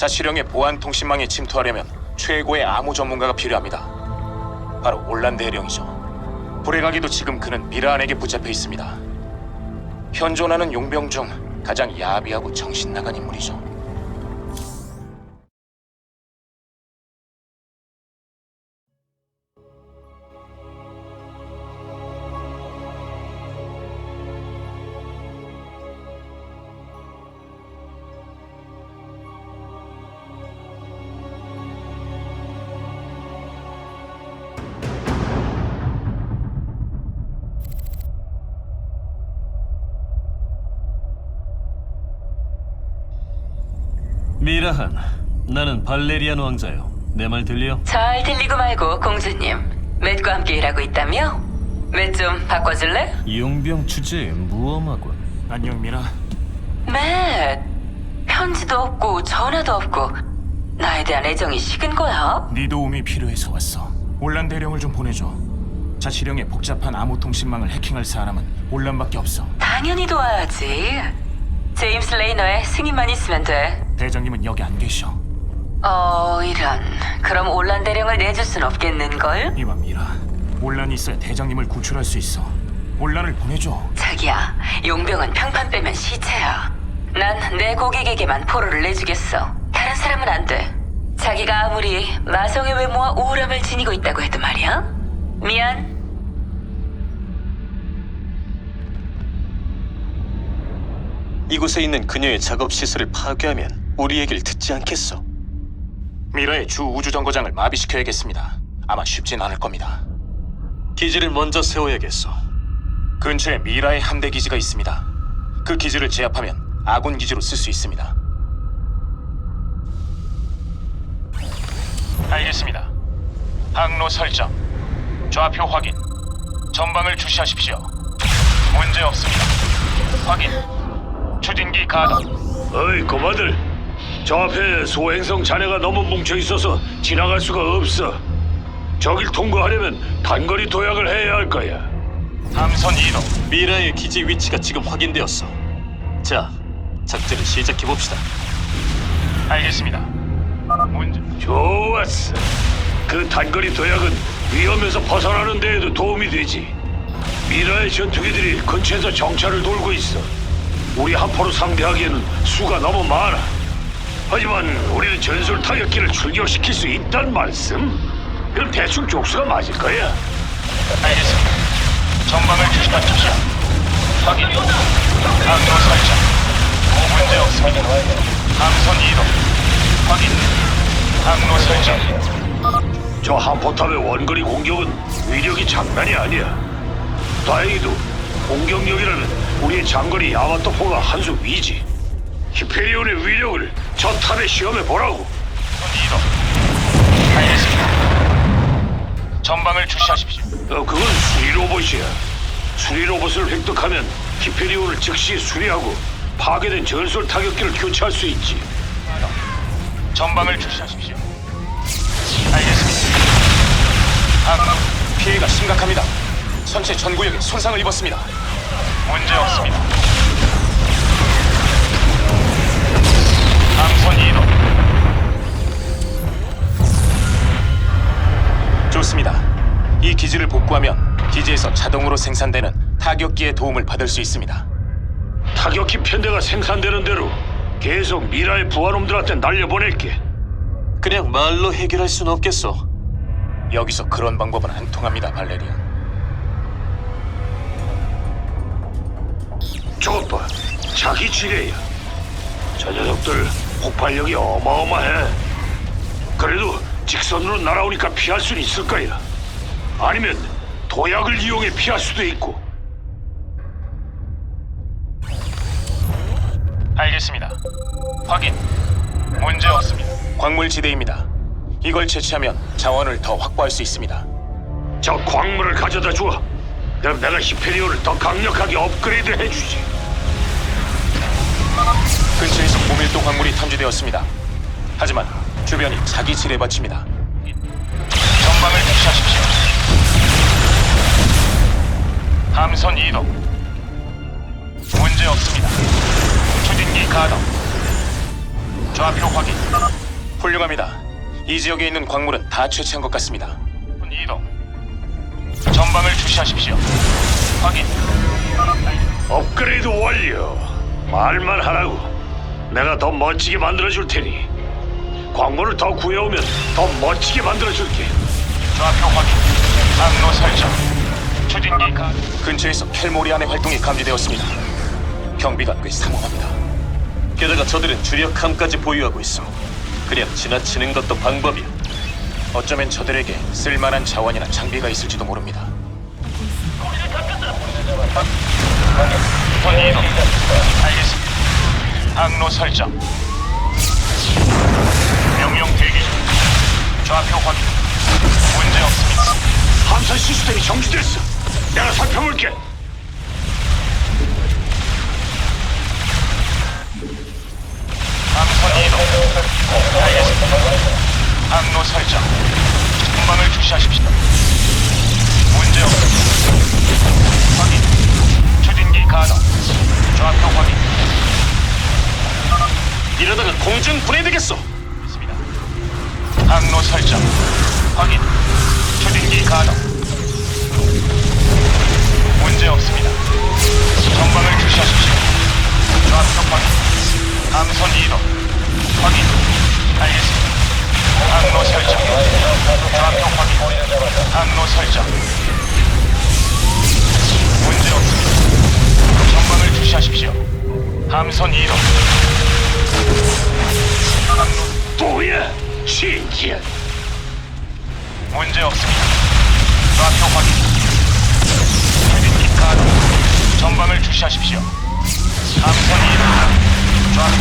자치령의 보안 통신망에 침투하려면 최고의 암호 전문가가 필요합니다. 바로 올란 대령이죠. 불에 가기도 지금 그는 미라안에게 붙잡혀 있습니다. 현존하는 용병 중 가장 야비하고 정신 나간 인물이죠. 미라한, 나는 발레리안 왕자요. 내 말 들려? 잘 들리고 말고 공주님 맷과 함께 일하고 있다며? 맷 좀 바꿔줄래? 용병 주제에 무엄하군. 안녕 미라. 맷 편지도 없고 전화도 없고 나에 대한 애정이 식은 거야? 네 도움이 필요해서 왔어. 올란 대령을 좀 보내줘. 자치령의 복잡한 암호 통신망을 해킹할 사람은 올란밖에 없어. 당연히 도와야지 제임스 레이너의 승인만 있으면 돼 대장님은 여기 안 계셔. 어... 이런 그럼 올란 대령을 내줄 순 없겠는걸? 이봐 미라. 올란이 있어야 대장님을 구출할 수 있어. 올란을 보내줘. 자기야 용병은 평판 빼면 시체야 난 내 고객에게만 포로를 내주겠어 다른 사람은 안 돼 자기가 아무리 마성의 외모와 우울함을 지니고 있다고 해도 말이야 미안 이곳에 있는 그녀의 작업 시설을 파괴하면 우리 얘기를 듣지 않겠어. 미라의 주 우주 정거장을 마비시켜야겠습니다. 아마 쉽진 않을 겁니다. 기지를 먼저 세워야겠어. 근처에 미라의 함대 기지가 있습니다. 그 기지를 제압하면 아군 기지로 쓸 수 있습니다. 알겠습니다. 항로 설정, 좌표 확인, 전방을 주시하십시오. 문제 없습니다. 확인. 추진기 가동. 어이 고마들 저 앞에 소행성 잔해가 너무 뭉쳐 있어서 지나갈 수가 없어 저길 통과하려면 단거리 도약을 해야 할 거야 함선 이동. 미라의 기지 위치가 지금 확인되었어. 자, 작전을 시작해 봅시다. 알겠습니다. 문제. 좋았어 그 단거리 도약은 위험에서 벗어나는 데에도 도움이 되지 미라의 전투기들이 근처에서 정찰을 돌고 있어 우리 한포로 상대하기에는 수가 너무 많아 하지만 우리는 전술 타격기를 출격시킬 수 있단 말씀? 그럼 대충 족수가 맞을 거야 알겠습니다. 전방을 주시하십시오. 확인. 항로 설정. 문제 없습니다. 함선 이동. 확인. 항로 설정. 저 한포탑의 원거리 공격은 위력이 장난이 아니야. 다행히도 공격력이라면 우리의 장거리 야마토포가 한 수 위지. 히페리온의 위력을 저 탑에 시험해 보라고. 이동. 알겠습니다. 전방을 주시하십시오. 어, 그건 수리 로봇이야. 수리 로봇을 획득하면 히페리온을 즉시 수리하고 파괴된 전술 타격기를 교체할 수 있지. 전방을 주시하십시오. 알겠습니다. 항로 피해가 심각합니다. 선체 전 구역에 손상을 입었습니다. 문제 없습니다. 함선 이동. 좋습니다. 이 기지를 복구하면 기지에서 자동으로 생산되는 타격기의 도움을 받을 수 있습니다. 타격기 편대가 생산되는 대로 계속 미라의 부하놈들한테 날려보낼게. 그냥 말로 해결할 순 없겠어. 여기서 그런 방법은 안 통합니다, 발레리안. 저것 봐. 자기 지뢰야. 저 녀석들 폭발력이 어마어마해. 그래도 직선으로 날아오니까 피할 수는 있을 거야. 아니면 도약을 이용해 피할 수도 있고. 알겠습니다. 확인. 문제 없습니다. 광물 지대입니다. 이걸 채취하면 자원을 더 확보할 수 있습니다. 저 광물을 가져다 줘. 그럼 내가 히페리온을 더 강력하게 업그레이드 해주지. 근처에서 고밀도 광물이 탐지되었습니다. 하지만 주변이 자기 지뢰밭입니다. 전방을 주시하십시오. 함선 이동. 문제 없습니다. 추진기 가동. 좌표 확인. 훌륭합니다. 이 지역에 있는 광물은 다 채취한 것 같습니다. 이동. 전방을 주시하십시오. 확인. 업그레이드 완료. 말만 하라고. 내가 더 멋지게 만들어 줄 테니. 광물을 더 구해오면 더 멋지게 만들어 줄게. 좌표 확인. 항로 설정. 추진기 가. 근처에서 켈모리안의 활동이 감지되었습니다. 경비가 꽤 상황합니다. 게다가 저들은 주력함까지 보유하고 있어. 그냥 지나치는 것도 방법이야. 어쩌면 저들에게 쓸만한 자원이나 장비가 있을지도 모릅니다. 알겠습니다. 항로 설정. 명령 대기 중. 좌표 확인. 문제 없습니다. 함선 시스템이 정지됐어. 내가 살펴볼게. 함선 이동. 알겠습니다. 항로 설정. 전방을 주시하십시오. 공중 분해되겠어. 있습니다. 항로 설정. 확인. 추진기 가동. 문제 없습니다. 전방을 주시하십시오. 좌표 확인. 함선 이동. 확인. 알겠습니다. 항로 설정. 좌표 확인. 항로 설정. 문제 없습니다. 전방을 주시하십시오. 함선 이동. 신기한. 문제 없습니다. 좌표 확인. 헤딩기 카드. 전방을 주시하십시오. 함선 이동. 좌표.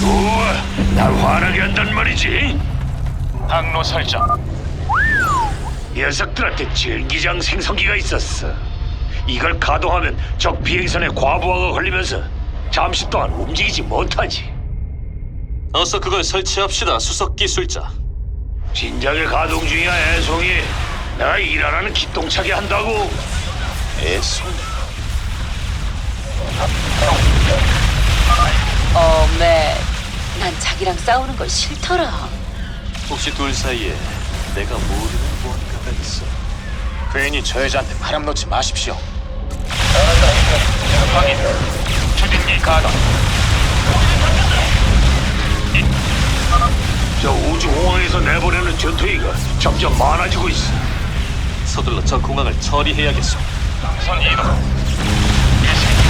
좋아. 날 화나게 한단 말이지. 항로 설정. 녀석들한테 질기장 생성기가 있었어. 이걸 가동하면 적 비행선에 과부하가 걸리면서 잠시 동안 움직이지 못하지. 어서 그걸 설치합시다, 수석 기술자. 진작에 가동 중이야, 애송이. 내가 일하라는 기똥차게 한다고. 애송. 어, 매. 난 자기랑 싸우는 걸 싫더라. 혹시 둘 사이에 내가 모르는 무언가가 있어? 괜히 저 여자한테 바람 놓지 마십시오. 확인. 추진기 가동. 저 우주 공항에서 내보내는 전투기가 점점 많아지고 있어. 서둘러 저 공항을 처리해야겠어. 함선 이동. 알겠습니다.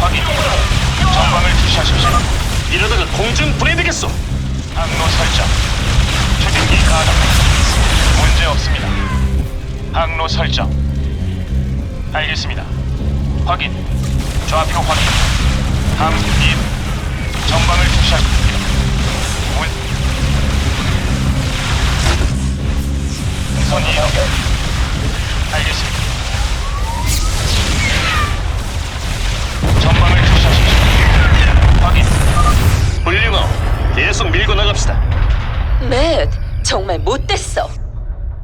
확인. 전방을 주시하십시오. 이러다가 공중 분해되겠어. 항로 설정. 추진기 가동. 문제 없습니다. 항로 설정. 알겠습니다. 확인. 좌표 확인. 함이 전방을 주시하십시오. 문. 선 이동. 알겠습니다. 전방을 주시하십시오. 확인. 훌륭하오. 계속 밀고 나갑시다. 맷, 정말 못됐어.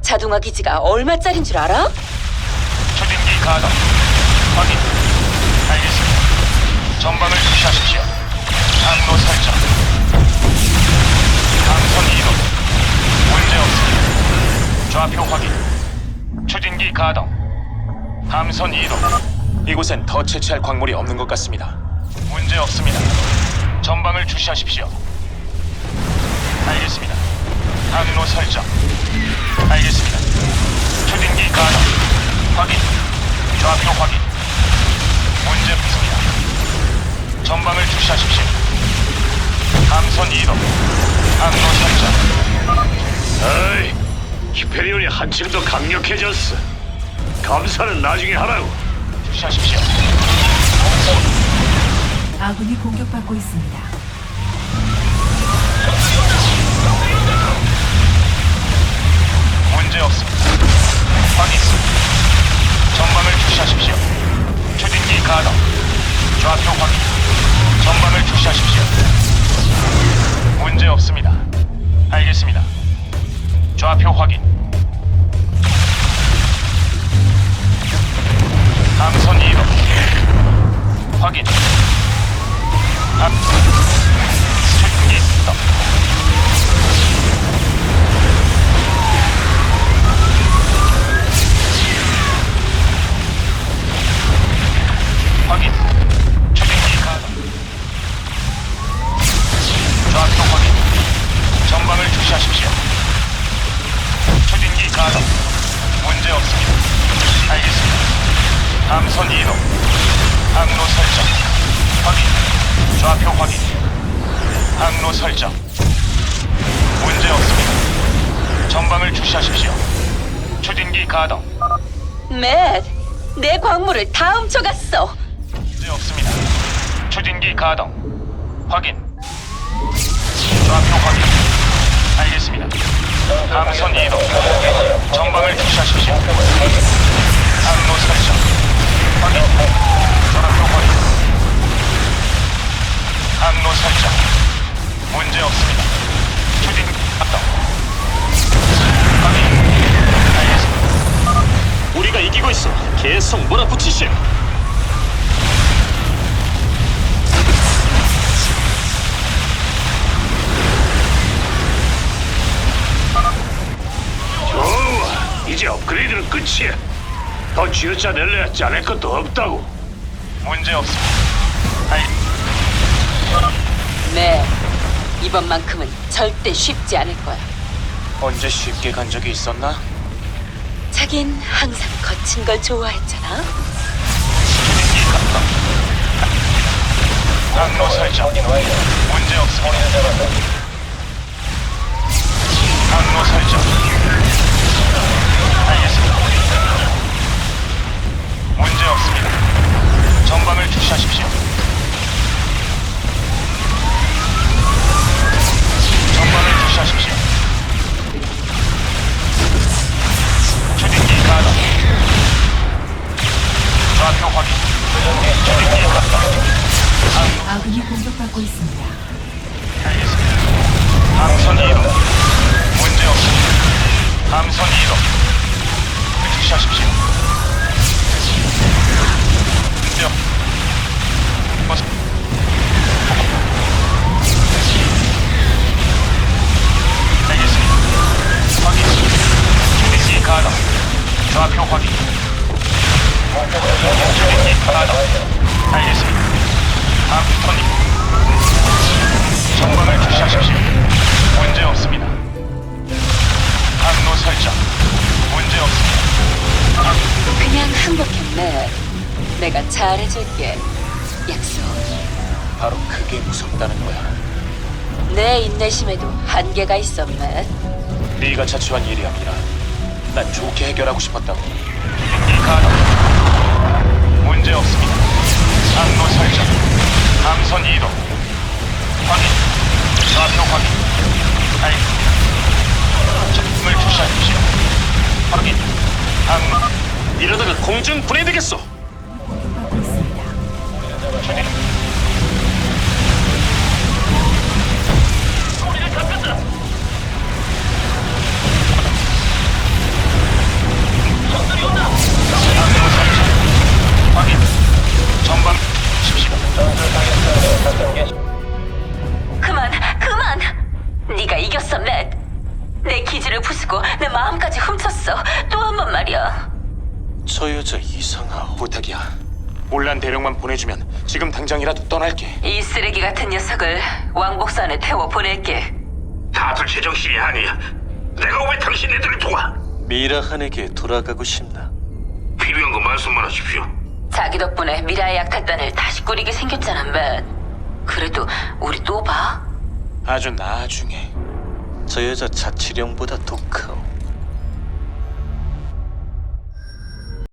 자동화 기지가 얼마짜린 줄 알아? 추진기 가동. 확인. 알겠습니다. 전방을 주시하십시오. 항로 설정. 항선 이동. 문제 없습니다. 좌표 확인. 추진기 가동. 함선 이동. 이곳엔 더 채취할 광물이 없는 것 같습니다. 문제 없습니다. 전방을 주시하십시오. 알겠습니다. 항로 설정. 알겠습니다. 추진기 가동. 확인. 좌표 확인. 문제 없습니다. 전방을 주시하십시오. 함선 이동. 항로 설정. 어이, 히페리온이 한층 더 강력해졌어. 감사는 나중에 하라고. 주시하십시오. 아군이 공격받고 있습니다. 문제 없습니다. 확인. 전방을 주시하십시오. 추진기 가동. 좌표 확인. 전방을 주시하십시오. 문제 없습니다. 알겠습니다. 좌표 확인. 알겠습니다. 함선 이동. 항로 설정. 확인. 좌표 확인. 항로 설정. 문제 없습니다. 전방을 주시하십시오. 추진기 가동. 맷, 내 광물을 다 훔쳐갔어. 문제 없습니다. 추진기 가동. 확인. 좌표 확인. 알겠습니다. 함선 이동. 전방을 주시하십시오. 항로 설정. 확인. 좌표 확인. 항로 설정. 문제 없습니다. 추진 가동. 확인. 우리가 이기고 있어. 계속 몰아붙이시오. 더 쥐어짜낼래야 짜낼 것도 없다고. 문제 없습니다. 알 맷, 이번만큼은 절대 쉽지 않을 거야. 언제 쉽게 간 적이 있었나? 자긴 항상 거친 걸 좋아했잖아. 항로 설정. 문제 없습니다. 항로 설정. 문제 없습니다. 전방을 주시하십시오. 전방을 주시하십시오. 좌표 확인. 주민기 가동. 알겠습니다. 함선이. 전방을 주시하십시오. 문제 없습니다. 항로 설정. 문제 없습니다. 그냥 맷. 내가 잘해줄게. 약속. 바로 그게 무섭다는 거야. 내 인내심에도 한계가 있어, 맷. 네가 자초한 일이 아니라 난 좋게 해결하고 싶었다고. 이 가동. 문제 없습니다. 항로 설정. 함선 이동. 확인. 좌표 확인. 알겠습니다. 적을 주시하십시오. 확인. 항로. 이러다가 공중 분해되겠어. 공격 대령만 보내주면 지금 당장이라도 떠날게. 이 쓰레기 같은 녀석을 왕복선에 태워 보낼게. 다들 제정신이 아니야. 내가 왜 당신네들을 도와? 미라한에게 돌아가고 싶나? 필요한 거 말씀만 하십시오. 자기 덕분에 미라의 약탈단을 다시 꾸리게 생겼잖아, 맷. 그래도 우리 또 봐. 아주 나중에. 저 여자 자치령보다 독하오.